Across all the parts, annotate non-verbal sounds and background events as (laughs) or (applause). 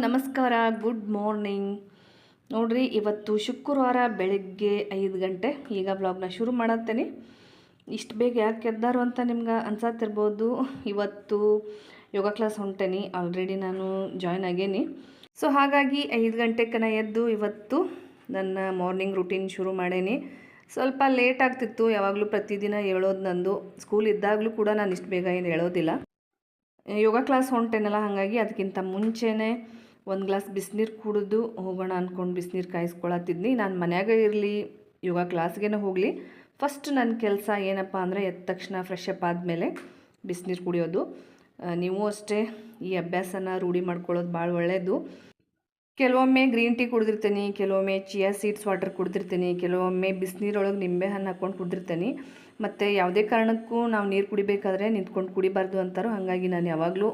ನಮಸ್ಕಾರ good morning ನೋಡ್ರಿ, ಇವತ್ತು ಶುಕ್ರವಾರ ಬೆಳಗ್ಗೆ ಐದು ಗಂಟೆ. ಈಗ ಬ್ಲಾಗ್ನ ಶುರು ಮಾಡತ್ತೇನೆ. ಇಷ್ಟು ಬೇಗ ಯಾಕೆ ಎದ್ದಾರು ಅಂತ ನಿಮ್ಗೆ ಅನ್ಸತ್ತಿರ್ಬೋದು ಇವತ್ತು ಯೋಗ ಕ್ಲಾಸ್ ಹೊಂಟೇನಿ. ಆಲ್ರೆಡಿ ನಾನು ಜಾಯ್ನ್ ಆಗೇನಿ. ಸೊ ಹಾಗಾಗಿ ಐದು ಗಂಟೆಗೆ ಎದ್ದು ಇವತ್ತು ನನ್ನ ಮಾರ್ನಿಂಗ್ ರುಟೀನ್ ಶುರು ಮಾಡೇನಿ. ಸ್ವಲ್ಪ ಲೇಟ್ ಆಗ್ತಿತ್ತು. ಯಾವಾಗಲೂ ಪ್ರತಿದಿನ ಹೇಳೋದು ನಂದು. ಸ್ಕೂಲ್ ಇದ್ದಾಗಲೂ ಕೂಡ ನಾನು ಇಷ್ಟು ಬೇಗ ಏನು ಹೇಳೋದಿಲ್ಲ. ಯೋಗ ಕ್ಲಾಸ್ ಹೊಂಟೇನಲ್ಲ, ಹಾಗಾಗಿ ಅದಕ್ಕಿಂತ ಮುಂಚೆನೇ ಒಂದು ಗ್ಲಾಸ್ ಬಿಸಿನೀರು ಕುಡಿದು ಹೋಗೋಣ ಅಂದ್ಕೊಂಡು ಬಿಸಿನೀರು ಕಾಯಿಸ್ಕೊಳತ್ತಿದ್ನಿ. ನಾನು ಮನ್ಯಾಗ ಇರಲಿ ಯೋಗ ಕ್ಲಾಸ್ಗೇನೆ ಹೋಗಲಿ ಫಸ್ಟ್ ನನ್ನ ಕೆಲಸ ಏನಪ್ಪ ಅಂದರೆ ಎದ್ದ ತಕ್ಷಣ ಫ್ರೆಶ್ ಅಪ್ ಆದಮೇಲೆ ಬಿಸಿನೀರು ಕುಡಿಯೋದು. ನೀವು ಅಷ್ಟೇ ಈ ಅಭ್ಯಾಸನ ರೂಢಿ ಮಾಡ್ಕೊಳ್ಳೋದು ಭಾಳ ಒಳ್ಳೆಯದು ಕೆಲವೊಮ್ಮೆ ಗ್ರೀನ್ ಟೀ ಕುಡಿದಿರ್ತೀನಿ, ಕೆಲವೊಮ್ಮೆ ಚಿಯಾ ಸೀಡ್ಸ್ ವಾಟರ್ ಕುಡಿದಿರ್ತೀನಿ, ಕೆಲವೊಮ್ಮೆ ಬಿಸಿನೀರೊಳಗೆ ನಿಂಬೆ ಹಣ್ಣು ಹಾಕ್ಕೊಂಡು ಕುಡಿದಿರ್ತೀನಿ. ಮತ್ತು ಯಾವುದೇ ಕಾರಣಕ್ಕೂ ನಾವು ನೀರು ಕುಡಿಬೇಕಾದ್ರೆ ನಿಂತ್ಕೊಂಡು ಕುಡಿಬಾರ್ದು ಅಂತಾರೋ ಹಾಗಾಗಿ ನಾನು ಯಾವಾಗಲೂ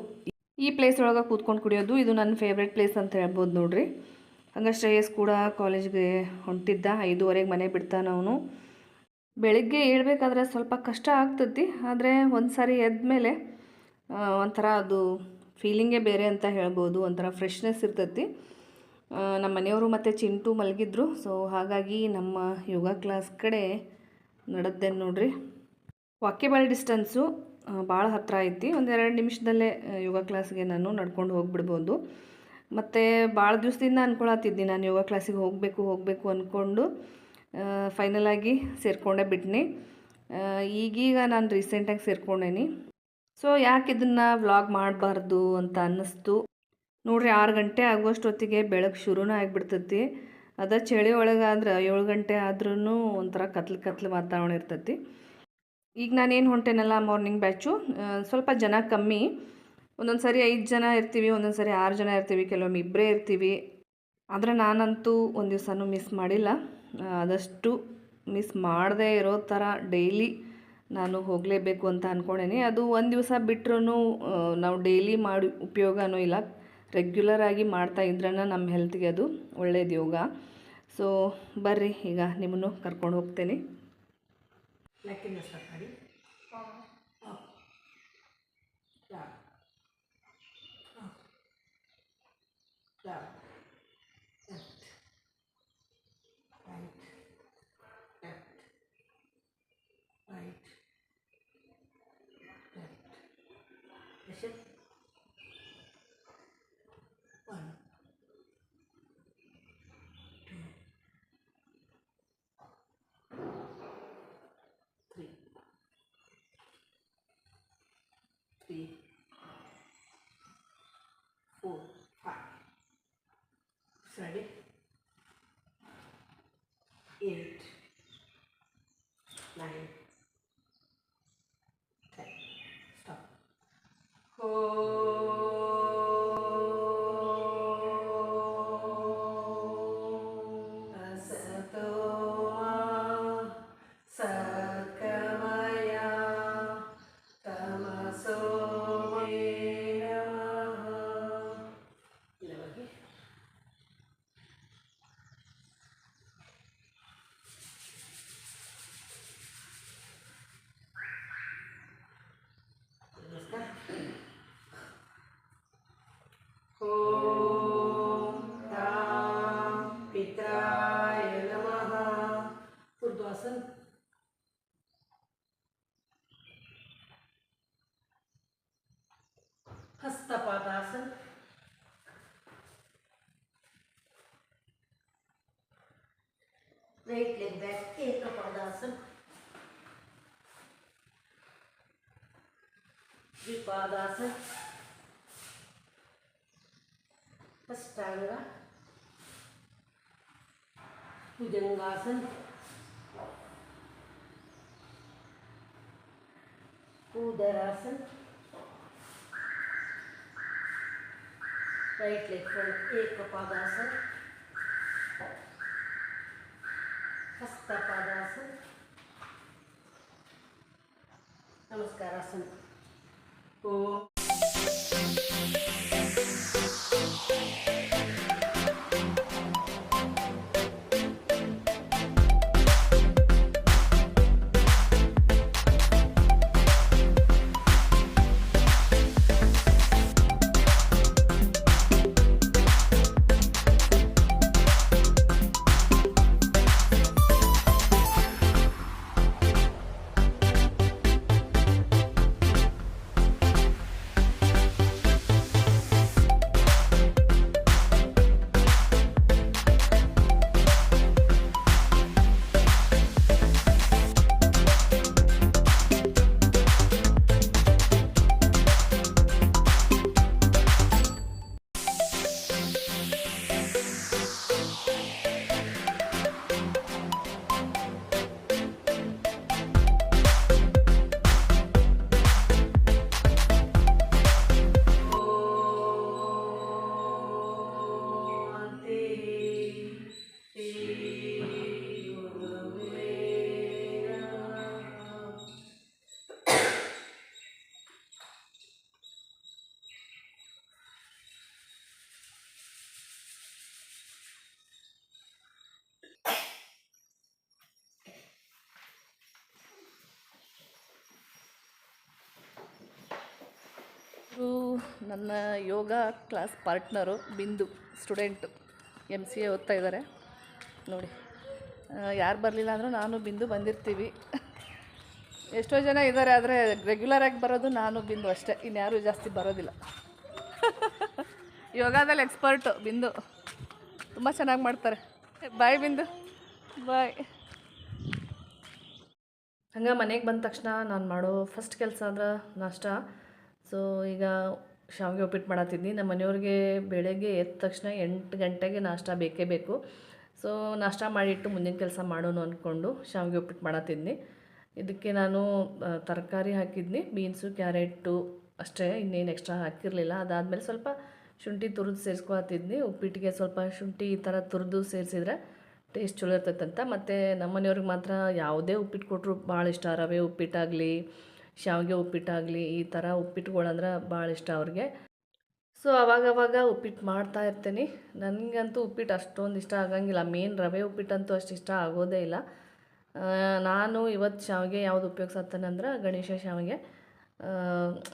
ಈ ಪ್ಲೇಸ್ ಒಳಗೆ ಕೂತ್ಕೊಂಡು ಕುಡಿಯೋದು ಇದು ನನ್ನ ಫೇವ್ರೆಟ್ ಪ್ಲೇಸ್ ಅಂತ ಹೇಳ್ಬೋದು ನೋಡ್ರಿ. ಹಂಗೆ ಶ್ರೇಯಸ್ ಕೂಡ ಕಾಲೇಜ್ಗೆ ಹೊಂಟಿದ್ದ ಐದೂವರೆಗೆ ಮನೆ ಬಿಡ್ತಾನ ಅವನು. ಬೆಳಿಗ್ಗೆ ಏಳಬೇಕಾದ್ರೆ ಸ್ವಲ್ಪ ಕಷ್ಟ ಆಗ್ತದೆ ಆದರೆ ಒಂದು ಸಾರಿ ಎದ್ದಮೇಲೆ ಆ, ಒಂಥರ ಅದು ಫೀಲಿಂಗೇ ಬೇರೆ ಅಂತ ಹೇಳ್ಬೋದು ಒಂಥರ ಫ್ರೆಶ್ನೆಸ್ ಇರ್ತೈತಿ. ನಮ್ಮ ಮನೆಯವರು ಮತ್ತು ಚಿಂಟು ಮಲಗಿದ್ರು ಸೊ ಹಾಗಾಗಿ ನಮ್ಮ ಯೋಗ ಕ್ಲಾಸ್ ಕಡೆ ನಡೆದ್ದೇನೆ ನೋಡ್ರಿ. ವಾಕ್ಯಬಲ್ ಡಿಸ್ಟೆನ್ಸು ಭಾಳ ಹತ್ತಿರ ಐತಿ. ಒಂದೆರಡು ನಿಮಿಷದಲ್ಲೇ ಆ, ಯೋಗ ಕ್ಲಾಸ್ಗೆ ನಾನು ನಡ್ಕೊಂಡು ಹೋಗಿಬಿಡ್ಬೋದು. ಮತ್ತು ಭಾಳ ದಿವಸದಿಂದ ಅಂದ್ಕೊಳತ್ತಿದ್ದೆ ನಾನು ಯೋಗ ಕ್ಲಾಸಿಗೆ ಹೋಗಬೇಕು ಹೋಗಬೇಕು ಅಂದ್ಕೊಂಡು ಫೈನಲಾಗಿ ಸೇರಿಕೊಂಡೇ ಬಿಟ್ನಿ. ಈಗೀಗ ನಾನು ರೀಸೆಂಟಾಗಿ ಸೇರ್ಕೊಂಡೇನಿ. ಸೊ ಯಾಕೆ ಇದನ್ನು ವ್ಲಾಗ್ ಮಾಡಬಾರ್ದು ಅಂತ ಅನ್ನಿಸ್ತು. ನೋಡ್ರಿ ಆರು ಗಂಟೆ ಆಗುವಷ್ಟೊತ್ತಿಗೆ ಬೆಳಗ್ಗೆ ಶುರುನೂ ಆಗಿಬಿಡ್ತೈತಿ. ಅದ ಚಳಿ ಒಳಗಾದ್ರೆ ಏಳು ಗಂಟೆ ಆದ್ರೂ ಒಂಥರ ಕತ್ಲು ಕತ್ಲು ವಾತಾವರಣ ಇರ್ತೈತಿ. ಈಗ ನಾನೇನು ಹೊಂಟೇನಲ್ಲ ಮಾರ್ನಿಂಗ್ ಬ್ಯಾಚು ಸ್ವಲ್ಪ ಜನ ಕಮ್ಮಿ. ಒಂದೊಂದು ಸರಿ ಐದು ಜನ ಇರ್ತೀವಿ, ಒಂದೊಂದು ಸರಿ ಆರು ಜನ ಇರ್ತೀವಿ, ಕೆಲವೊಮ್ಮೆ ಇಬ್ಬರೇ ಇರ್ತೀವಿ. ಆದರೆ ನಾನಂತೂ ಒಂದು ದಿವಸನೂ ಮಿಸ್ ಮಾಡಿಲ್ಲ. ಆದಷ್ಟು ಮಿಸ್ ಮಾಡದೇ ಇರೋ ಥರ ಡೈಲಿ ನಾನು ಹೋಗಲೇಬೇಕು ಅಂತ ಅಂದ್ಕೊಂಡೇನಿ ಅದು ಒಂದು ದಿವಸ ಬಿಟ್ಟರೂ ನಾವು ಡೈಲಿ ಮಾಡಿ ಉಪಯೋಗನೂ ಇಲ್ಲ. ರೆಗ್ಯುಲರ್ ಆಗಿ ಮಾಡ್ತಾ ಇದ್ರೇ ನಮ್ಮ ಹೆಲ್ತ್ಗೆ ಅದು ಒಳ್ಳೆಯದು ಯೋಗ. ಸೊ ಬರ್ರಿ, ಈಗ ನಿಮ್ಮನ್ನು ಕರ್ಕೊಂಡು ಹೋಗ್ತೇನೆ. Like in the safari? Forward. speak भुजंगासन। उदरासन राइट लेग फ्रंट एक पादासन हस्तपादासन नमस्कारासन ओम ಓ ನನ್ನ yoga class partner Bindu, student M C A ಓದ್ತಾ ಇದ್ದಾರೆ. ನೋಡಿ ಯಾರು ಬರಲಿಲ್ಲ ಅಂದರೂ ನಾನು ಬಿಂದು ಬಂದಿರ್ತೀವಿ. ಎಷ್ಟೋ ಜನ ಇದ್ದಾರೆ, ಆದರೆ ರೆಗ್ಯುಲರಾಗಿ ಬರೋದು ನಾನು ಬಿಂದು ಅಷ್ಟೇ. ಇನ್ಯಾರೂ ಜಾಸ್ತಿ ಬರೋದಿಲ್ಲ. (laughs) ಯೋಗದಲ್ಲಿ ಎಕ್ಸ್ಪರ್ಟು ಬಿಂದು. ತುಂಬ ಚೆನ್ನಾಗಿ ಮಾಡ್ತಾರೆ. ಬಾಯ್ ಬಿಂದು. ಬಾಯ್ ಹಂಗೆ ಮನೆಗೆ ಬಂದ ತಕ್ಷಣ ನಾನು ಮಾಡೋ ಫಸ್ಟ್ ಕೆಲಸ ಅಂದ್ರೆ ನಾಷ್ಟ. ಸೊ ಈಗ ಶಾವಿಗೆ ಉಪ್ಪಿಟ್ಟು ಮಾಡತ್ತಿದ್ನಿ ನಮ್ಮ ಮನೆಯವ್ರಿಗೆ ಬೆಳಗ್ಗೆ ಎದ್ದ ತಕ್ಷಣ ಎಂಟು ಗಂಟೆಗೆ ನಾಷ್ಟ ಬೇಕೇ ಬೇಕು. ಸೊ ನಾಷ್ಟ ಮಾಡಿಟ್ಟು ಮುಂದಿನ ಕೆಲಸ ಮಾಡೋಣ ಅಂದ್ಕೊಂಡು ಶಾವಿಗೆ ಉಪ್ಪಿಟ್ಟು ಮಾಡತ್ತಿದ್ನಿ ಇದಕ್ಕೆ ನಾನು ತರಕಾರಿ ಹಾಕಿದ್ನಿ. ಬೀನ್ಸು ಕ್ಯಾರೆಟು ಅಷ್ಟೇ. ಇನ್ನೇನು ಎಕ್ಸ್ಟ್ರಾ ಹಾಕಿರಲಿಲ್ಲ. ಅದಾದಮೇಲೆ ಸ್ವಲ್ಪ ಶುಂಠಿ ತುರಿದು ಸೇರಿಸ್ಕೊಳತ್ತಿದ್ನಿ ಉಪ್ಪಿಟ್ಟಿಗೆ ಸ್ವಲ್ಪ ಶುಂಠಿ ಈ ಥರ ತುರಿದು ಸೇರಿಸಿದ್ರೆ ಟೇಸ್ಟ್ ಚಲೋ ಇರ್ತೈತಂತ. ಮತ್ತು ನಮ್ಮ ಮನೆಯವ್ರಿಗೆ ಮಾತ್ರ ಯಾವುದೇ ಉಪ್ಪಿಟ್ಟು ಕೊಟ್ಟರು ಭಾಳ ಇಷ್ಟ. ರವೆ ಉಪ್ಪಿಟ್ಟಾಗಲಿ ಶಾವಿಗೆ ಉಪ್ಪಿಟ್ಟಾಗಲಿ ಈ ಥರ ಉಪ್ಪಿಟ್ಟುಗಳಂದ್ರೆ ಭಾಳ ಇಷ್ಟ ಅವ್ರಿಗೆ. ಸೊ ಅವಾಗವಾಗ ಉಪ್ಪಿಟ್ಟು ಮಾಡ್ತಾ ಇರ್ತೀನಿ. ನನಗಂತೂ ಉಪ್ಪಿಟ್ಟು ಅಷ್ಟೊಂದು ಇಷ್ಟ ಆಗಂಗಿಲ್ಲ. ಮೇನ್ ರವೆ ಉಪ್ಪಿಟ್ಟಂತೂ ಅಷ್ಟು ಇಷ್ಟ ಆಗೋದೇ ಇಲ್ಲ. ನಾನು ಇವತ್ತು ಶಾವಿಗೆ ಯಾವುದು ಉಪಯೋಗಿಸತ್ತೇನೆಂದ್ರೆ ಗಣೇಶ ಶಾವಿಗೆ.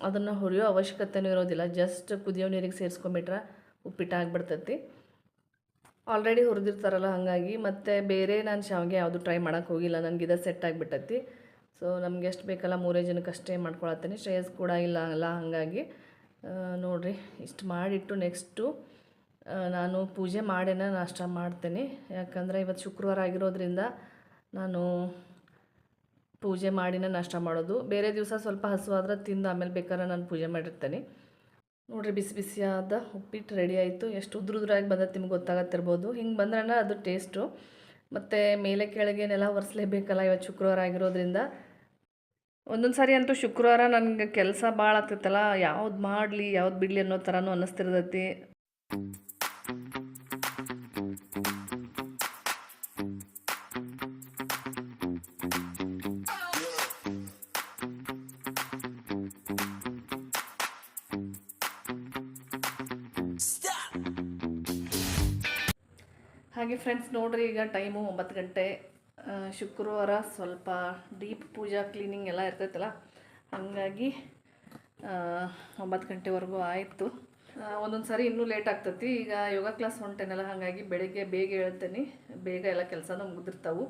ಅದನ್ನು ಹುರಿಯೋ ಅವಶ್ಯಕತೆನೂ ಇರೋದಿಲ್ಲ. ಜಸ್ಟ್ ಕುದಿಯೋ ನೀರಿಗೆ ಸೇರಿಸ್ಕೊಂಬಿಟ್ರೆ ಉಪ್ಪಿಟ್ಟು ಆಗಿಬಿಡ್ತೈತಿ. ಆಲ್ರೆಡಿ ಹುರಿದಿರ್ತಾರಲ್ಲ ಹಾಗಾಗಿ. ಮತ್ತು ಬೇರೆ ನಾನು ಶಾವಿಗೆ ಯಾವುದು ಟ್ರೈ ಮಾಡೋಕ್ಕೆ ಹೋಗಿಲ್ಲ. ನನಗೆ ಇದು ಸೆಟ್ ಆಗಿಬಿಟ್ಟೈತಿ. ಸೊ ನಮ್ಗೆ ಎಷ್ಟು ಬೇಕಲ್ಲ, ಮೂರೇ ಜನಕ್ಕೆ ಅಷ್ಟೇ ಮಾಡ್ಕೊಳತ್ತೀನಿ. ಶ್ರೇಯಸ್ ಕೂಡ ಇಲ್ಲ ಅಲ್ಲ, ಹಾಗಾಗಿ ನೋಡಿರಿ, ಇಷ್ಟು ಮಾಡಿಟ್ಟು ನೆಕ್ಸ್ಟು ನಾನು ಪೂಜೆ ಮಾಡೇನ, ನಾಷ್ಟ ಮಾಡ್ತೇನೆ. ಯಾಕಂದರೆ ಇವತ್ತು ಶುಕ್ರವಾರ ಆಗಿರೋದ್ರಿಂದ ನಾನು ಪೂಜೆ ಮಾಡಿನೇ ನಾಷ್ಟ ಮಾಡೋದು. ಬೇರೆ ದಿವಸ ಸ್ವಲ್ಪ ಹಸುವಾದ್ರೆ ತಿಂದು ಆಮೇಲೆ ಬೇಕಾದ್ರೆ ನಾನು ಪೂಜೆ ಮಾಡಿರ್ತೇನೆ. ನೋಡಿರಿ, ಬಿಸಿ ಬಿಸಿಯಾದ ಉಪ್ಪಿಟ್ಟು ರೆಡಿ ಆಯಿತು. ಎಷ್ಟು ಉದ್ರ ಉದ್ರಾಗಿ ಬಂದತ್ತೆ ನಿಮ್ಗೆ ಗೊತ್ತಾಗತ್ತಿರ್ಬೋದು. ಹಿಂಗೆ ಬಂದ್ರೆ ಅದು ಟೇಸ್ಟು ಮತ್ತು ಮೇಲೆ ಕೆಳಗೆ ನೆಲ ಒರೆಸ್ಲೇಬೇಕಲ್ಲ ಇವತ್ತು ಶುಕ್ರವಾರ ಆಗಿರೋದ್ರಿಂದ. ಒಂದೊಂದು ಸಾರಿ ಅಂತೂ ಶುಕ್ರವಾರ ನನಗೆ ಕೆಲಸ ಭಾಳ ಆಗ್ತೈತಲ್ಲ ಯಾವ್ದು ಮಾಡಲಿ, ಯಾವ್ದು ಬಿಡಲಿ ಅನ್ನೋ ಥರನೂ ಅನ್ನಿಸ್ತಿರ್ತೈತಿ. ಹಾಗೆ ಫ್ರೆಂಡ್ಸ್ ನೋಡ್ರಿ, ಈಗ ಟೈಮು ಒಂಬತ್ತು ಗಂಟೆ. ಶುಕ್ರವಾರ ಸ್ವಲ್ಪ ಡೀಪ್ ಪೂಜಾ ಕ್ಲೀನಿಂಗ್ ಎಲ್ಲ ಇರ್ತೈತಲ್ಲ, ಹಾಗಾಗಿ ಒಂಬತ್ತು ಗಂಟೆವರೆಗೂ ಆಯಿತು. ಒಂದೊಂದು ಸಾರಿ ಇನ್ನೂ ಲೇಟ್ ಆಗ್ತತಿ. ಈಗ ಯೋಗ ಕ್ಲಾಸ್ ಹೊಂಟೇನಲ್ಲ ಹಾಗಾಗಿ ಬೆಳಿಗ್ಗೆ ಬೇಗ ಹೇಳ್ತೇನೆ. ಬೇಗ ಎಲ್ಲ ಕೆಲಸನೂ ಮುಗಿದಿರ್ತಾವು.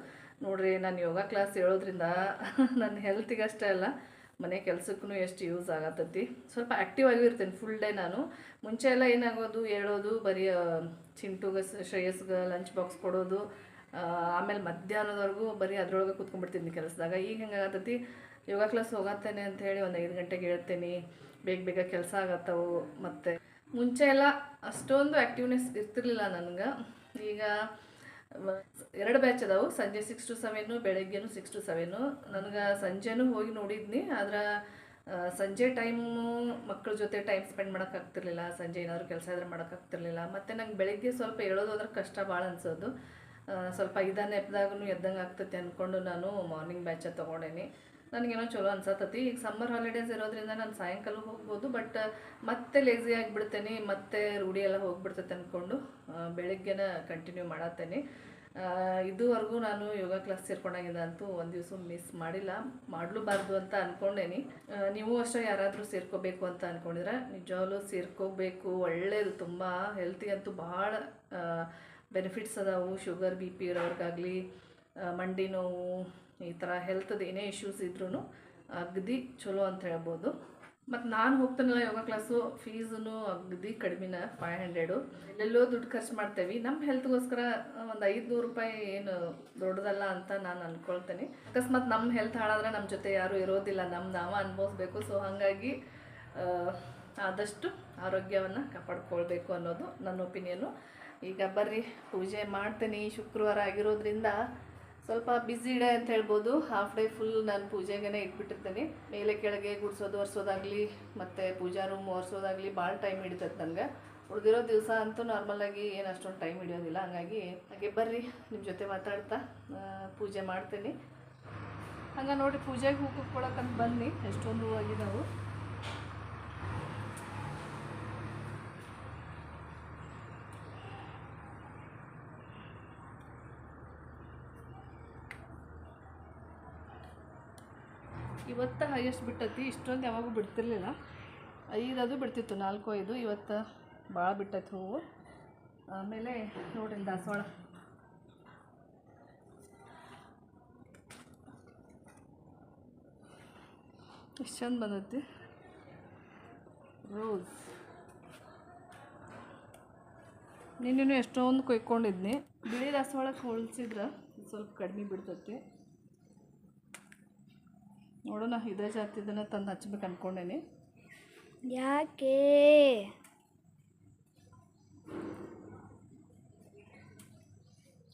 ನೋಡ್ರಿ, ನಾನು ಯೋಗ ಕ್ಲಾಸ್ ಹೇಳೋದ್ರಿಂದ (laughs) ನನ್ನ ಹೆಲ್ತಿಗೆ ಅಷ್ಟೇ ಅಲ್ಲ, ಮನೆ ಕೆಲಸಕ್ಕೂ ಎಷ್ಟು ಯೂಸ್ ಆಗತ್ತೈತಿ ಸ್ವಲ್ಪ ಆ್ಯಕ್ಟಿವ್ ಆಗಿ ಇರ್ತೇನೆ ಫುಲ್ ಡೇ ನಾನು. ಮುಂಚೆ ಎಲ್ಲ ಏನಾಗೋದು ಹೇಳೋದು, ಬರೀ ಚಿಂಟುಗೆ ಶ್ರೇಯಸ್ಗೆ ಲಂಚ್ ಬಾಕ್ಸ್ ಕೊಡೋದು ಆಮೇಲೆ ಮಧ್ಯಾಹ್ನದವರೆಗೂ ಬರೀ ಅದರೊಳಗೆ ಕೂತ್ಕೊಂಡ್ಬಿಡ್ತೀನಿ ಕೆಲಸದಾಗ. ಈಗ ಹೆಂಗಾಗತ್ತೈತಿ ಯೋಗ ಕ್ಲಾಸ್ ಹೋಗತ್ತೇನೆ ಅಂತ ಹೇಳಿ ಒಂದು ಐದು ಗಂಟೆಗೆ ಹೇಳ್ತೇನೆ. ಬೇಗ ಬೇಗ ಕೆಲಸ ಆಗತ್ತವು. ಮತ್ತು ಮುಂಚೆ ಎಲ್ಲ ಅಷ್ಟೊಂದು ಆ್ಯಕ್ಟಿವ್ನೆಸ್ ಇರ್ತಿರ್ಲಿಲ್ಲ ನನಗೆ. ಈಗ ಎರಡು ಬ್ಯಾಚ್ ಅದಾವು. ಸಂಜೆ ಸಿಕ್ಸ್ ಟು ಸೆವೆನು ಬೆಳಗ್ಗೆನೂ ಸಿಕ್ಸ್ ಟು ಸೆವೆನು ನನಗೆ ಸಂಜೆನೂ ಹೋಗಿ ನೋಡಿದ್ನಿ. ಆದ್ರೆ ಸಂಜೆ ಟೈಮು ಮಕ್ಕಳ ಜೊತೆ ಟೈಮ್ ಸ್ಪೆಂಡ್ ಮಾಡೋಕ್ಕಾಗ್ತಿರ್ಲಿಲ್ಲ ಸಂಜೆ ಏನಾದರೂ ಕೆಲಸ ಇದ್ರೆ ಮಾಡೋಕ್ಕಾಗ್ತಿರ್ಲಿಲ್ಲ ಮತ್ತು ನಂಗೆ ಬೆಳಗ್ಗೆ ಸ್ವಲ್ಪ ಹೇಳೋದು ಕಷ್ಟ ಭಾಳ ಅನ್ಸೋದು. ಸ್ವಲ್ಪ ಇದನ್ನ ಎಪ್ಪದಾಗೂ ಎದ್ದಂಗೆ ಆಗ್ತೈತಿ ಅಂದ್ಕೊಂಡು ನಾನು ಮಾರ್ನಿಂಗ್ ಬ್ಯಾಚ ತೊಗೊಂಡೇನಿ. ನನಗೇನೋ ಚಲೋ ಅನ್ಸತ್ತತಿ. ಈಗ ಸಮ್ಮರ್ ಹಾಲಿಡೇಸ್ ಇರೋದ್ರಿಂದ ನಾನು ಸಾಯಂಕಾಲ ಹೋಗ್ಬೋದು ಬಟ್ ಮತ್ತೆ ಲೇಸಿ ಆಗಿಬಿಡ್ತೇನೆ, ಮತ್ತೆ ರೂಢಿ ಎಲ್ಲ ಹೋಗ್ಬಿಡ್ತೈತೆ ಅಂದ್ಕೊಂಡು ಬೆಳಿಗ್ಗೆನ ಕಂಟಿನ್ಯೂ ಮಾಡತ್ತೇನೆ. ಇದುವರೆಗೂ ನಾನು ಯೋಗ ಕ್ಲಾಸ್ ಸೇರ್ಕೊಂಡಾಗಿದ್ದ ಅಂತೂ ಒಂದು ದಿವಸ ಮಿಸ್ ಮಾಡಿಲ್ಲ. ಮಾಡಲೂಬಾರ್ದು ಅಂತ ಅಂದ್ಕೊಂಡೇನಿ ನೀವು ಅಷ್ಟೇ ಯಾರಾದರೂ ಸೇರ್ಕೋಬೇಕು ಅಂತ ಅಂದ್ಕೊಂಡಿದ್ರೆ ನಿಜವಾಗ್ಲೂ ಸೇರ್ಕೋಬೇಕು. ಒಳ್ಳೆಯದು ತುಂಬ ಹೆಲ್ತಿಗಂತೂ ಭಾಳ ಬೆನಿಫಿಟ್ಸ್ ಅದಾವು ಶುಗರ್ ಬಿ ಪಿ ಇರೋರ್ಗಾಗಲಿ ಮಂಡಿ ನೋವು, ಈ ಥರ ಹೆಲ್ತ್ದು ಏನೇ ಇಶ್ಯೂಸ್ ಇದ್ರೂ ಅಗದಿ ಚಲೋ ಅಂತ ಹೇಳ್ಬೋದು. ಮತ್ತು ನಾನು ಹೋಗ್ತಾನಲ್ಲ ಯೋಗ ಕ್ಲಾಸು ಫೀಸೂ ಅಗದಿ ಕಡಿಮೆನ ಫೈವ್ ಹಂಡ್ರೆಡು ಎಲ್ಲೆಲ್ಲೋ ದುಡ್ಡು ಖರ್ಚು ಮಾಡ್ತೇವೆ. ನಮ್ಮ ಹೆಲ್ತ್ಗೋಸ್ಕರ ಒಂದು ಐದುನೂರು ರೂಪಾಯಿ ಏನು ದೊಡ್ಡದಲ್ಲ ಅಂತ ನಾನು ಅಂದ್ಕೊಳ್ತೇನೆ ಅಕಸ್ಮಾತ್ ನಮ್ಮ ಹೆಲ್ತ್ ಹಾಳಾದ್ರೆ ನಮ್ಮ ಜೊತೆ ಯಾರೂ ಇರೋದಿಲ್ಲ. ನಮ್ಮ ನಾವು ಅನುಭವಿಸ್ಬೇಕು. ಸೊ ಹಾಗಾಗಿ ಆದಷ್ಟು ಆರೋಗ್ಯವನ್ನು ಕಾಪಾಡ್ಕೊಳ್ಬೇಕು ಅನ್ನೋದು ನನ್ನ ಒಪಿನಿಯನು ಈಗ ಬರ್ರಿ, ಪೂಜೆ ಮಾಡ್ತೀನಿ. ಶುಕ್ರವಾರ ಆಗಿರೋದ್ರಿಂದ ಸ್ವಲ್ಪ ಬ್ಯುಸಿ ಡೇ ಅಂತ ಹೇಳ್ಬೋದು. ಹಾಫ್ ಡೇ ಫುಲ್ ನಾನು ಪೂಜೆಗೇನೆ ಇಟ್ಬಿಟ್ಟಿರ್ತೇನೆ. ಮೇಲೆ ಕೆಳಗೆ ಗುಡಿಸೋದು, ಒರೆಸೋದಾಗಲಿ, ಮತ್ತು ಪೂಜಾ ರೂಮ್ ಒರೆಸೋದಾಗಲಿ ಭಾಳ ಟೈಮ್ ಹಿಡಿತೈತೆ ನನಗೆ. ಉಳಿದಿರೋ ದಿವಸ ಅಂತೂ ನಾರ್ಮಲಾಗಿ ಏನು ಅಷ್ಟೊಂದು ಟೈಮ್ ಹಿಡಿಯೋದಿಲ್ಲ. ಹಂಗಾಗಿ ಹಾಗೆ ಬರ್ರಿ ನಿಮ್ಮ ಜೊತೆ ಮಾತಾಡ್ತಾ ಪೂಜೆ ಮಾಡ್ತೀನಿ. ಹಂಗೆ ನೋಡಿ ಪೂಜೆಗೆ ಹೂ ಕೊಡೋಕ್ಕಂತ ಬನ್ನಿ. ಎಷ್ಟೊಂದು ಹೂ ಇವತ್ತು ಹೈಯೆಸ್ಟ್ ಬಿಟ್ಟತಿ, ಇಷ್ಟೊಂದು ಯಾವಾಗೂ ಬಿಡ್ತಿರ್ಲಿಲ್ಲ. ಐದು ಅದು ಬಿಡ್ತಿತ್ತು, ನಾಲ್ಕು ಐದು, ಇವತ್ತು ಭಾಳ ಬಿಟ್ಟೈತೆ ಹೂವು. ಆಮೇಲೆ ನೋಡ್ರಿ ದಾಸವಾಳ. ಎಷ್ಟು ಚಂದ ಬಂದೈತಿ. ರೋಸ್ ನಿನ್ನೂ ಎಷ್ಟೊಂದು ಕೊಯ್ಕೊಂಡಿದ್ನಿ. ಬಿಳಿ ದಾಸವಾಳಕ್ಕೆ ಹೋಲಿಸಿದ್ರೆ ಸ್ವಲ್ಪ ಕಡಿಮೆ ಬಿಡ್ತೈತಿ. ನೋಡೋಣ ಇದೇ ಜಾತಿದನ್ನ ತಂದು ಹಚ್ಬೇಕು ಅನ್ಕೊಂಡೇನಿ. ಯಾಕೆ?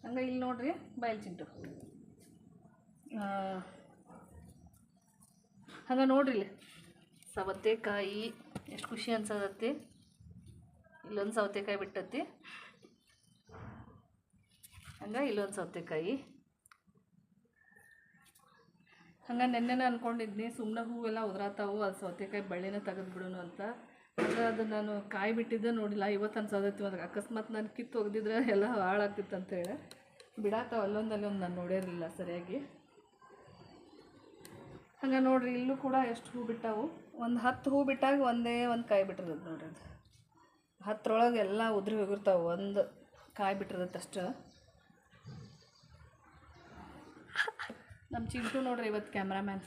ಹಂಗೆ ಇಲ್ಲಿ ನೋಡ್ರಿ ಬಯಲು ಚಿಂಟು. ಹಂಗೆ ನೋಡ್ರಿ ಇಲ್ಲಿ. ಸವತೆಕಾಯಿ ಎಷ್ಟು ಖುಷಿ ಅನ್ಸದತ್ತಿ ಇಲ್ಲೊಂದು ಸವತೆಕಾಯಿ ಬಿಟ್ಟತಿ. ಹಂಗ ಇಲ್ಲೊಂದು ಸವತೆಕಾಯಿ. ಹಂಗೆ ನೆನ್ನೆನ ಅನ್ಕೊಂಡಿದ್ನಿ ಸುಮ್ಮನೆ ಹೂವೆಲ್ಲ ಉದುರಾತಾವು, ಅದು ಸೌತೆಕಾಯಿ ಬಳ್ಳಿನ ತೆಗೆದು ಬಿಡೋಣ ಅಂತ. ಆದರೆ ಅದು ನಾನು ಕಾಯಿ ಬಿಟ್ಟಿದ್ದೆ ನೋಡಿಲ್ಲ, ಇವತ್ತು ಅನ್ಸೋದೈತಿ ಒಂದು ಅಕಸ್ಮಾತ್ ನಾನು ಕಿತ್ತು ಒಗ್ದಿದ್ರೆ ಎಲ್ಲ ಹಾಳಾಗ್ತಿತ್ತು ಅಂತೇಳಿ ಬಿಡಾತಾವ ಅಲ್ಲೊಂದಲ್ಲಿ ಒಂದು ನಾನು ನೋಡಿರಲಿಲ್ಲ ಸರಿಯಾಗಿ. ಹಂಗೆ ನೋಡ್ರಿ, ಇಲ್ಲೂ ಕೂಡ ಎಷ್ಟು ಹೂ ಬಿಟ್ಟಾವು. ಒಂದು ಹತ್ತು ಹೂ ಬಿಟ್ಟಾಗ ಒಂದೇ ಒಂದು ಕಾಯಿ ಬಿಟ್ಟಿರ್ತದೆ ನೋಡಿರಿ ಅದು. ಹತ್ತರೊಳಗೆ ಎಲ್ಲ ಉದುರಿ ಹೋಗಿರ್ತಾವೆ, ಒಂದು ಕಾಯಿ ಬಿಟ್ಟಿರ್ತೈತೆ ನಮ್ಮ ಚಿಂಟು ನೋಡ್ರಿ ಇವತ್ತು ಕ್ಯಾಮ್ರಾಮ್ಯಾನ್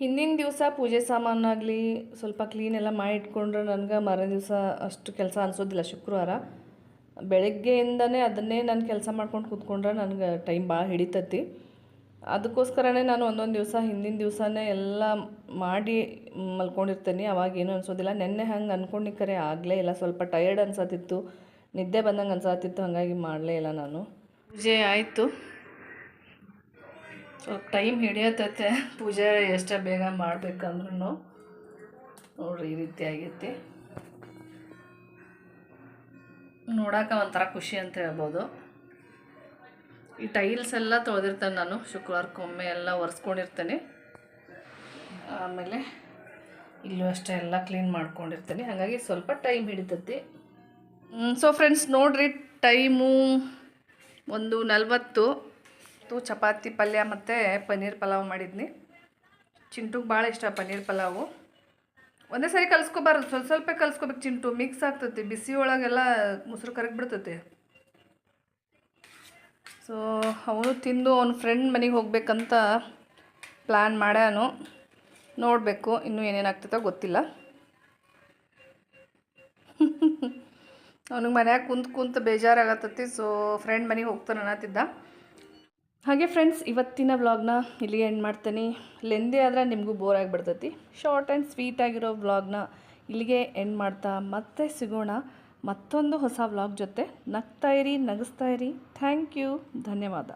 ಹಿಂದಿನ ದಿವಸ ಪೂಜೆ ಸಾಮಾನಾಗಲಿ ಸ್ವಲ್ಪ ಕ್ಲೀನ್ ಎಲ್ಲ ಮಾಡಿ ಇಟ್ಕೊಂಡ್ರೆ ನನಗೆ ಮರನೇ ದಿವಸ ಅಷ್ಟು ಕೆಲಸ ಅನಿಸೋದಿಲ್ಲ ಶುಕ್ರವಾರ. ಬೆಳಗ್ಗೆಯಿಂದನೇ ಅದನ್ನೇ ನಾನು ಕೆಲಸ ಮಾಡ್ಕೊಂಡು ಕೂತ್ಕೊಂಡ್ರೆ ನನಗೆ ಟೈಮ್ ಭಾಳ ಹಿಡಿತತಿ. ಅದಕ್ಕೋಸ್ಕರನೇ ನಾನು ಒಂದೊಂದು ದಿವಸ ಹಿಂದಿನ ದಿವಸನೇ ಎಲ್ಲ ಮಾಡಿ ಮಲ್ಕೊಂಡಿರ್ತೇನೆ ಅವಾಗ ಏನು ಅನ್ಸೋದಿಲ್ಲ. ನೆನ್ನೆ ಹಂಗೆ ಅಂದ್ಕೊಂಡಿಕ್ಕರೆ ಕರೆ ಆಗಲೇ ಇಲ್ಲ ಸ್ವಲ್ಪ ಟಯರ್ಡ್ ಅನ್ಸತ್ತಿತ್ತು ನಿದ್ದೆ ಬಂದಂಗೆ ಅನ್ಸತ್ತಿತ್ತು ಹಾಗಾಗಿ ಮಾಡಲೇ ಇಲ್ಲ ನಾನು. ಪೂಜೆ ಆಯಿತು. ಸ್ವಲ್ಪ ಟೈಮ್ ಹಿಡಿಯತೈತೆ. ಪೂಜೆ ಎಷ್ಟೇ ಬೇಗ ಮಾಡಬೇಕಂದ್ರೂ ನೋಡ್ರಿ ಈ ರೀತಿ ಆಗೈತಿ. ನೋಡೋಕೆ ಒಂಥರ ಖುಷಿ ಅಂತ ಹೇಳ್ಬೋದು. ಈ ಟೈಲ್ಸ್ ಎಲ್ಲ ತೊಳೆದಿರ್ತೇನೆ ನಾನು ಶುಕ್ರವಾರಕ್ಕೊಮ್ಮೆ ಎಲ್ಲ ಒರೆಸ್ಕೊಂಡಿರ್ತೇನೆ. ಆಮೇಲೆ ಇಲ್ಲೂ ಅಷ್ಟೇ ಎಲ್ಲ ಕ್ಲೀನ್ ಮಾಡ್ಕೊಂಡಿರ್ತೇನೆ. ಹಾಗಾಗಿ ಸ್ವಲ್ಪ ಟೈಮ್ ಹಿಡಿತೈತಿ. ಸೊ ಫ್ರೆಂಡ್ಸ್ ನೋಡ್ರಿ ಟೈಮು ಒಂದು ನಲ್ವತ್ತು. ತು ಚಪಾತಿ ಪಲ್ಯ ಮತ್ತು ಪನ್ನೀರ್ ಪಲಾವ್ ಮಾಡಿದ್ನಿ. ಚಿಂಟುಗೆ ಭಾಳ ಇಷ್ಟ ಪನ್ನೀರ್ ಪಲಾವು. ಒಂದೇ ಸರಿ ಕಲಿಸ್ಕೋಬಾರ್ದು, ಸ್ವಲ್ಪ ಸ್ವಲ್ಪ ಕಲಿಸ್ಕೊಬೇಕು ಚಿಂಟು ಮಿಕ್ಸ್ ಆಗ್ತೈತಿ, ಬಿಸಿ ಒಳಗೆಲ್ಲ ಮೊಸರು ಕರಗಿ ಬಿಡ್ತೈತಿ. ಸೊ ಅವನು ತಿಂದು ಅವ್ನ ಫ್ರೆಂಡ್ ಮನೆಗೆ ಹೋಗ್ಬೇಕಂತ ಪ್ಲ್ಯಾನ್ ಮಾಡ್ಯಾನು. ನೋಡಬೇಕು ಇನ್ನೂ ಏನೇನು ಆಗ್ತೈತೋ ಗೊತ್ತಿಲ್ಲ. (laughs) ಅವನಿಗೆ ಮನ್ಯಾಗ ಕುಂತು ಕುಂತು ಬೇಜಾರಾಗತ್ತತಿ ಸೊ ಫ್ರೆಂಡ್ ಮನೆಗೆ ಹೋಗ್ತಾನೆ ಅನ್ನತ್ತಿದ್ದ ಹಾಗೆ ಫ್ರೆಂಡ್ಸ್ ಇವತ್ತಿನ ವ್ಲಾಗ್ನ ಇಲ್ಲಿಗೆ ಎಂಡ್ ಮಾಡ್ತೀನಿ. ಲೆಂದಿ ಆದರೆ ನಿಮಗೂ ಬೋರ್ ಆಗಿಬಿಡ್ತೈತಿ. ಶಾರ್ಟ್ ಆ್ಯಂಡ್ ಸ್ವೀಟ್ ಆಗಿರೋ ವ್ಲಾಗ್ನ ಇಲ್ಲಿಗೆ ಎಂಡ್ ಮಾಡ್ತಾ ಮತ್ತೆ ಸಿಗೋಣ. ಮತ್ತೊಂದು ಹೊಸ ವ್ಲಾಗ್ ಜೊತೆ ನಗ್ತಾ ಇರಿ, ನಗಿಸ್ತಾ ಇರಿ. ಥ್ಯಾಂಕ್ ಯು ಧನ್ಯವಾದ.